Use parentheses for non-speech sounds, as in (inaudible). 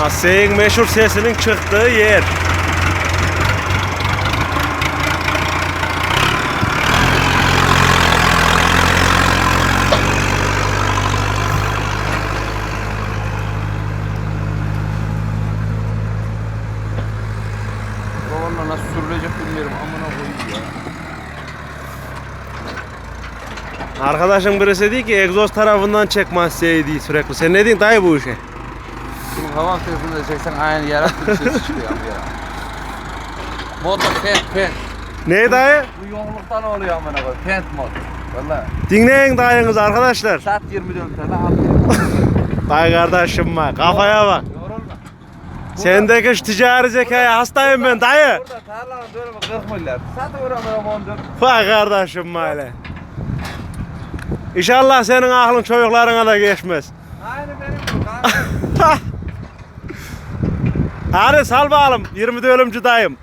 Masya'nın meşhur sesinin çıktığı yer. Valla nasıl sürülecek bilmiyorum. Amına koyayım ya. Arkadaşın birisi dedi ki egzoz tarafından çek Masya'yı diye sürekli. Sen ne diyorsun dayı bu işe? Şimdi hava filtresini de çeksen aynı yarattı bir ses çıkıyor ama ya. Modda pent pent. Ne dayı? Bu yoğunluktan oluyor amına koyayım. Pent mod. Valla. Dinleyin dayınız arkadaşlar. Sat 24 tane al. Dayı kardeşim bak kafaya bak. Yorulma. Sendeki şu ticari zekaya hastayım ben dayı. Burada tarlanın dönümü 40 milyar. Sat uğramıyorum 14. Vay kardeşim böyle. İnşallah senin aklın çocuklarına da geçmez. Aynı benim bu kanka. (laughs) Hadi sal bakalım. 20 ölümcü dayım.